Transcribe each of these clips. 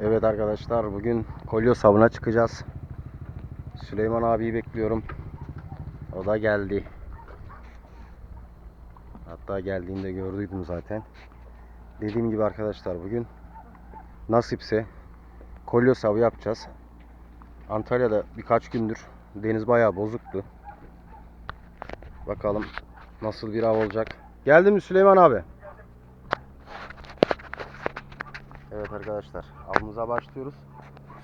Evet arkadaşlar bugün kolyo savuna çıkacağız. Süleyman abiyi bekliyorum. O da geldi. Hatta geldiğinde gördüydüm zaten. Dediğim gibi arkadaşlar bugün nasipse kolyo savı yapacağız. Antalya'da birkaç gündür deniz bayağı bozuktu. Bakalım nasıl bir av olacak. Geldi mi Süleyman abi? Evet arkadaşlar avımıza başlıyoruz.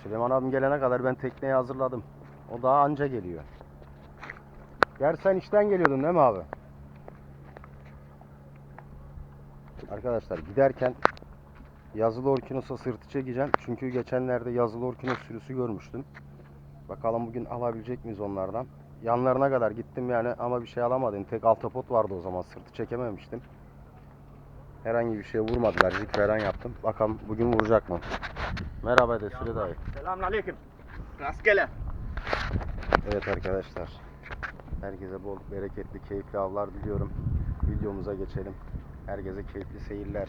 Süleyman abim gelene kadar ben tekneyi hazırladım. O daha anca geliyor. Ger sen işten geliyordun değil mi abi? Arkadaşlar giderken yazılı orkinosa sırtı çekeceğim. Çünkü geçenlerde yazılı orkinos sürüsü görmüştüm. Bakalım bugün alabilecek miyiz onlardan. Yanlarına kadar gittim yani ama bir şey alamadım. Tek altapot vardı o zaman sırtı çekememiştim. Herhangi bir şey vurmadılar. Zik falan yaptım. Bakalım bugün vuracak mı? Merhaba de Süle dayı. Selamünaleyküm. Rastgele. Evet arkadaşlar. Herkese bol bereketli, keyifli avlar diliyorum. Videomuza geçelim. Herkese keyifli seyirler.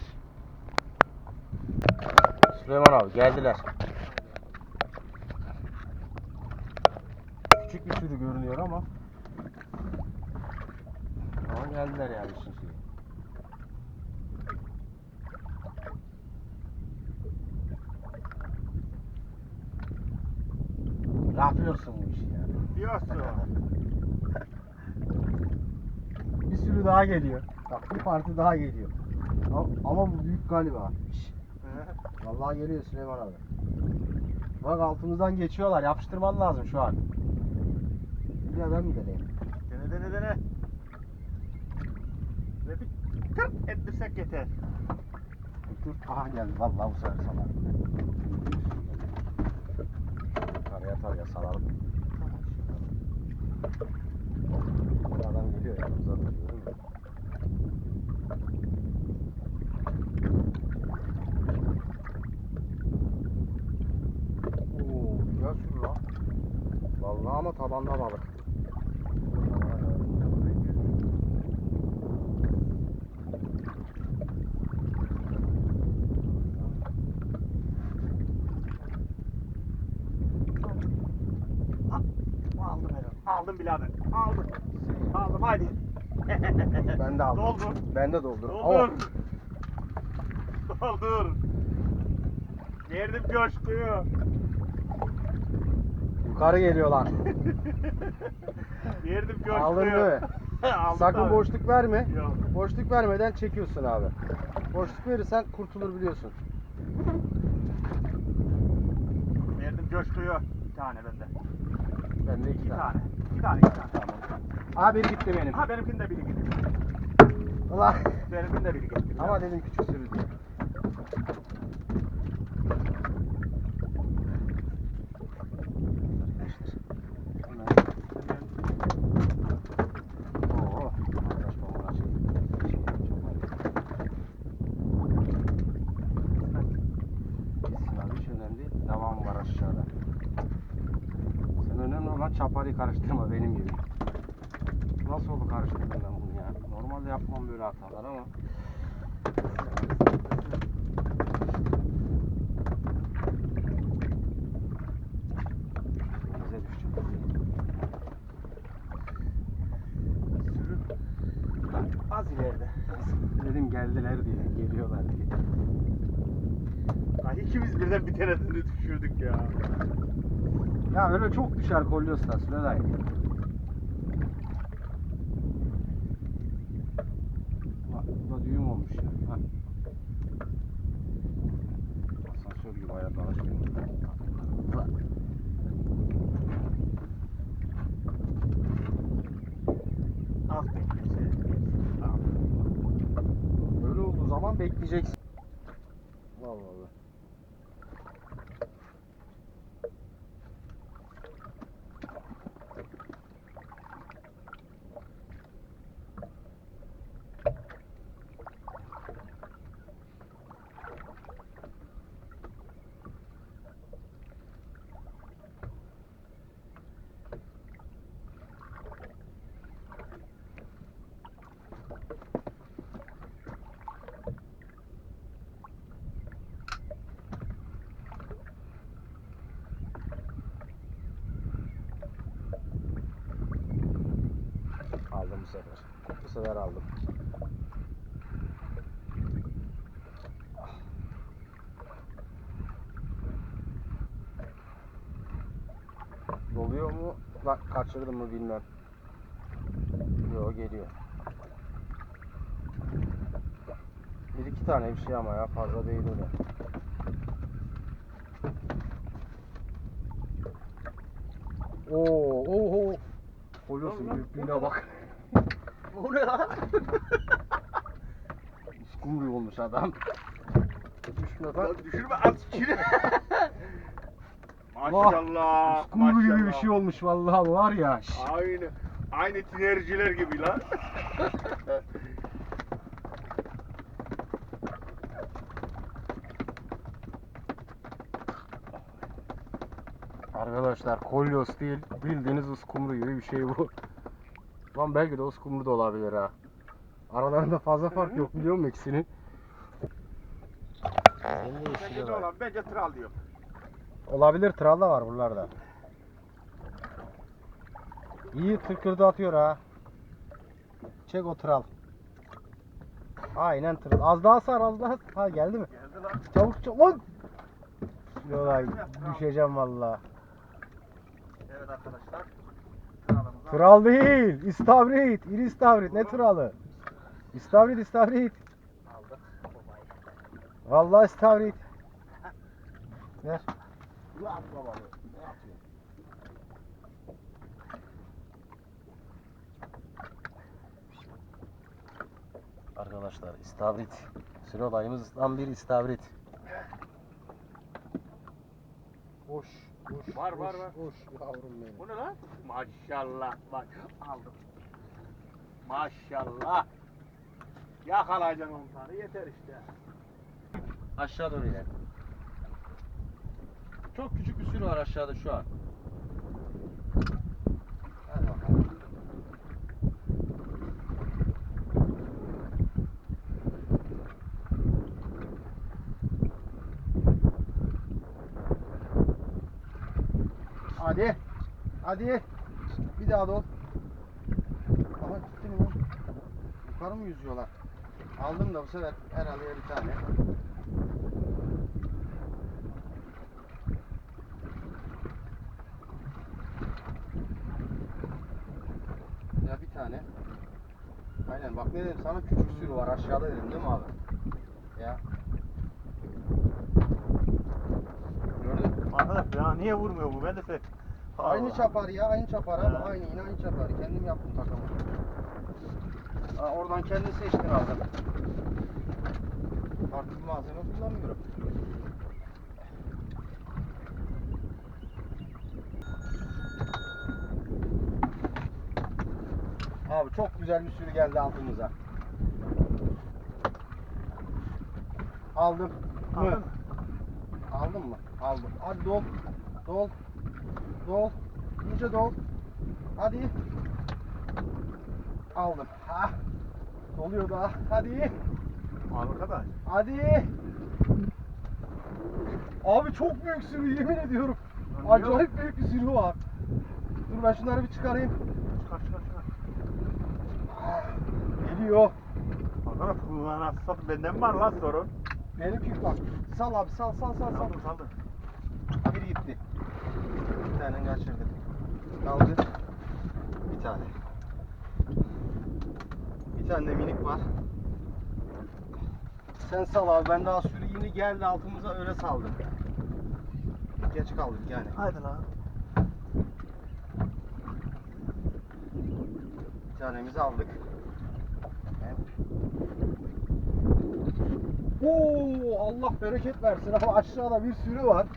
Süleyman abi geldiler. Küçük bir sürü görünüyor ama ama geldiler yani işin şeyi. Yapıyorsun bu işi yani. Diyorsun. Bir sürü daha geliyor. Bak bir parti daha geliyor. Ama, ama bu büyük galiba. Vallahi geliyor Süleyman abi. Bak altımızdan geçiyorlar. Yapıştırman lazım şu an. Ya ben mi deneyim? Dene dene dene. Ve bir tırt ettirsek yeter. Dur. Aha geldi. Vallahi bu sefer salar. Taraya taraya salalım. Bu adam geliyor yanımıza görüyor musun? Oo, güzel sürü lan. Vallahi ama tabanda balık. Aldım birader. Aldım. Aldım haydi. Ben de aldım. Doldur. Ben de doldur. Doldur. Doldur. Verdim coşkuyu. Yukarı geliyorlar. Verdim coşkuyu. Aldın mı? Aldım Sakın tabii. boşluk verme. Yok. Boşluk vermeden çekiyorsun abi. Boşluk verirsen kurtulur biliyorsun. Verdim coşkuyu. Bir tane bende. Ben de iki İki tane. tane. İki tane. iki tane. Aa biri gitti benim. Ha benimkinin de biri gitti. Ulan. Benimkinin de biri gitti. Ama dedim küçük sürü diye. Oo, uğraşma, uğraşma. Gitsin abi, hiç önemli değil. Devam var aşağıda. Sen önemli olan çaparıyı karıştırma benim gibi. Nasıl oldu karıştırdım ben bunu ya? Normalde yapmam böyle hatalar ama. Sürü az ileride. Dedim geldiler diye, geliyorlar diye. Ay ikimiz birden bir tanesini düşürdük ya. Ya öyle çok düşer kolyosta Süleyman. Bak bu da düğüm olmuş ya. Ha. Asansör gibi ayarlanıyor. Bak. Az beklerse. Tamam. Böyle olduğu zaman sefer. Bu sefer aldım. Doluyor mu? Bak kaçırdım mı bilmem. Yok geliyor. Bir iki tane bir şey ama ya fazla değil öyle. Oo, oho. Kolyosun büyüklüğüne bak. Bu ne lan? Skumru olmuş adam. Düşme Lan lan. düşürme at kiri. Maşallah. Skumru gibi bir şey olmuş vallahi var ya. Şş. Aynı. Aynı tinerciler gibi lan. Arkadaşlar kolyos değil bildiğiniz uskumru gibi bir şey bu. Lan belki de uskumru da olabilir ha. Aralarında fazla fark yok biliyor musun ikisinin? bence de olan bence tral diyor. Olabilir tral da var buralarda. İyi tıkırdı atıyor ha. Çek o tral. Aynen tral. Az daha sar az daha. Ha geldi mi? Geldi lan. Çabuk çabuk. Lan! Yolay düşeceğim valla. Evet arkadaşlar. Tral değil. İstavrit. İri istavrit. Ne tralı? İstavrit istavrit. aldık. Vallahi istavrit. Ver. Ulan babalı. Ne? Arkadaşlar istavrit. Süre olayımızdan bir istavrit. Hoş. Hoş. Var, var, var. Hoş yavrum benim. Bu ne lan? Maşallah. Bak aldım. Maşallah. Yakalayacaksın 10 tane yeter işte. Aşağı doğru inelim. Çok küçük bir sürü var aşağıda şu an. Hadi bakalım. Hadi. Hadi. Bir daha dol. Aha gitti mi lan? Yukarı mı yüzüyorlar? Aldım da bu sefer herhalde bir tane. Ya bir tane. Aynen bak ne dedim sana küçük sürü var aşağıda dedim değil mi abi? Ya. Gördün mü? Arkadaş ya niye vurmuyor bu? Ben de se Aynı çapar ya aynı çapar abi Ha. aynı yine aynı çapar. Kendim yaptım takımı. Ha, oradan kendin seçtin aldın. Farklı malzeme kullanmıyorum. Abi çok güzel bir sürü geldi altımıza. Aldım. Aldın mı? Aldın mı? Aldım. Hadi dol. Dol. Dol. İyice dol. Hadi. Aldım. Ha. Doluyor daha. Hadi. Arkadaş. Hadi. Abi çok büyük sürü yemin ediyorum. Acayip büyük bir sürü var. Dur ben şunları bir çıkarayım. Çıkar çıkar çıkar. Geliyor. Arkadaş bu anasını benden var lan sorun? Benimki bak. Sal abi sal sal sal sal. Saldır saldır. Ha biri gitti. Bir tane kaçırdık. Kaldı. Bir tane. Bir tane de minik var. Sen sal abi ben daha sürü yeni geldi altımıza öyle saldım. Geç kaldık yani. Haydi lan. Bir tanemizi aldık. Oo Allah bereket versin ama aşağıda bir sürü var.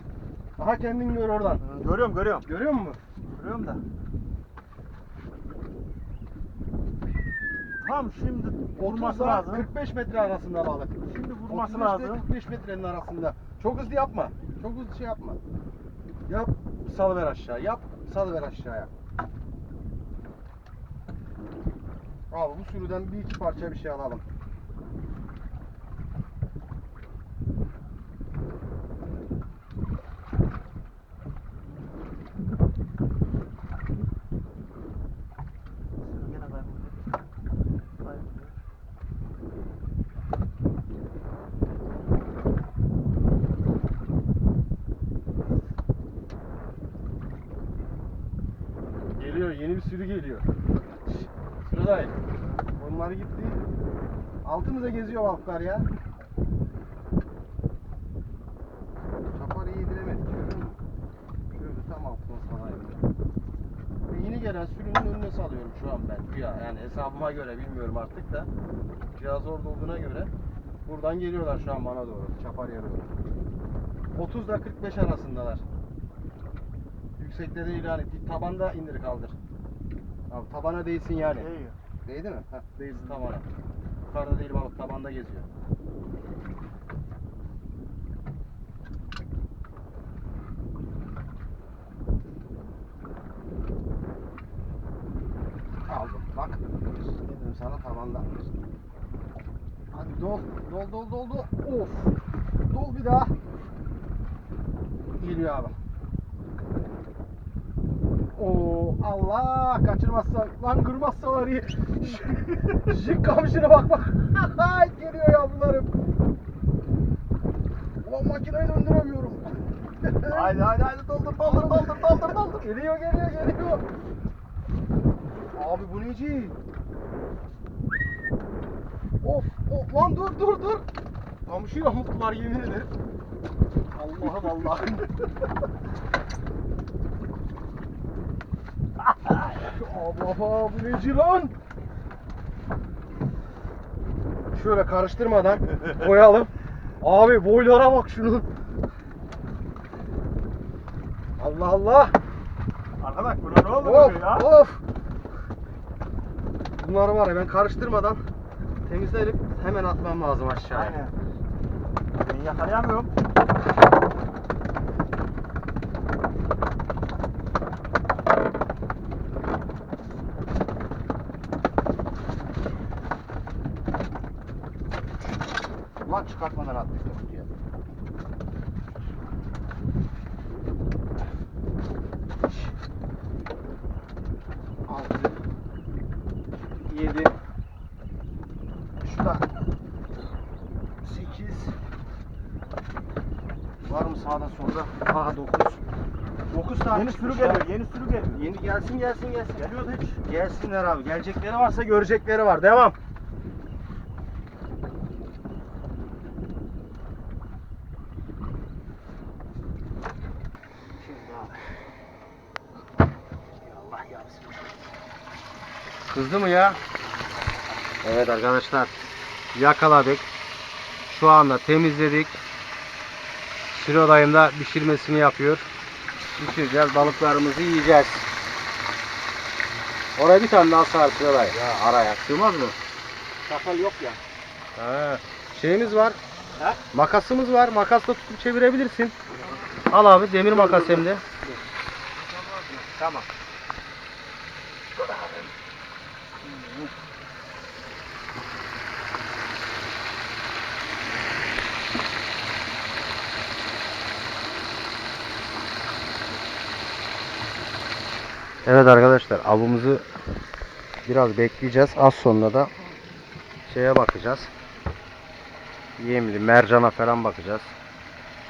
Aha kendin gör oradan. Görüyorum görüyorum. Görüyor musun? Görüyorum da. Tam şimdi vurması 30'la lazım. 45 metre arasında balık. Şimdi vurması 35 ile lazım. 45 metrenin arasında. Çok hızlı yapma. Çok hızlı şey yapma. Yap, salıver aşağı. Yap, salıver aşağıya. Abi bu sürüden bir iki parça bir şey alalım. Onlar gitti. Altımıza geziyor balıklar ya. Çaparı yediremedik. Görüyor musun? Şöyle tam altına salayım. Ve yeni gelen sürünün önüne salıyorum şu an ben. Güya yani hesabıma göre bilmiyorum artık da. Cihaz orada olduğuna göre buradan geliyorlar şu an bana doğru. Çaparıya doğru. 30 ile 45 arasındalar. Yüksekte değil yani. Tabanda indir kaldır. Abi tabana değsin yani. İyi. Değdi mi? Heh, değsin tabana. Yukarıda değil balık tabanda geziyor. Aldım bak. Dedim sana tabanda. Hadi dol. Dol dol dol dol. Of. Dol bir daha. Geliyor abi. Oo Allah kaçırmazsa lan kırmazsa var iyi. Jig kamşına bak bak. Ay, Geliyor yavrularım. Ulan makineyi döndüremiyorum. Haydi haydi haydi doldur doldur doldur doldur doldur. Geliyor geliyor geliyor. Abi bu neci? Of of lan dur dur dur. Kamışı yamulttular yemin ederim. Allah'ım Allah'ım. Baba bu neci lan? Şöyle karıştırmadan koyalım. Abi boylara bak şunun. Allah Allah. Arkadaş buna ne oldu Of ya? of. Bunları var ya ben karıştırmadan temizleyip hemen atmam lazım aşağıya. Aynen. Ben yakalayamıyorum. Lan çıkartmadan attık kutuya. Altı. Yedi. Şu da. Sekiz. Var mı sağda solda? Aha dokuz. Dokuz tane Yeni sürü geliyor, yeni sürü geliyor. Yeni gelsin gelsin gelsin. Geliyordu hiç. Gelsinler abi. Gelecekleri varsa görecekleri var. Devam. Allah ya bismillah. Kızdı mı ya? Evet arkadaşlar. Yakaladık. Şu anda temizledik. Siro dayım da pişirmesini yapıyor. Pişireceğiz. Balıklarımızı yiyeceğiz. Oraya bir tane daha sar Siro dayı. Ya araya. Sığmaz mı? Sakal yok ya. Ha. Şeyimiz var. He? Makasımız var. Makasla tutup çevirebilirsin. Al abi demir makas hem de. Tamam. Evet arkadaşlar avımızı biraz bekleyeceğiz. Az sonra da şeye bakacağız. Yemli, mercana falan bakacağız.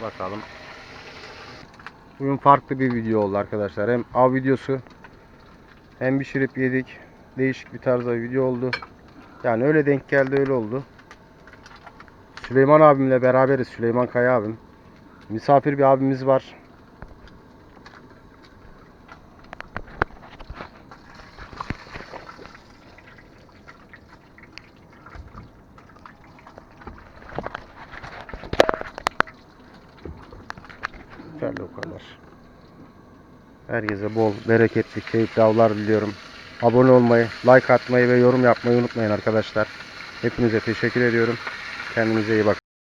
Bakalım. Bugün farklı bir video oldu arkadaşlar. Hem av videosu hem pişirip yedik. Değişik bir tarzda bir video oldu. Yani öyle denk geldi öyle oldu. Süleyman abimle beraberiz. Süleyman Kaya abim. Misafir bir abimiz var. Yeterli o kadar. Herkese bol, bereketli, keyifli avlar diliyorum. Abone olmayı, like atmayı ve yorum yapmayı unutmayın arkadaşlar. Hepinize teşekkür ediyorum. Kendinize iyi bakın.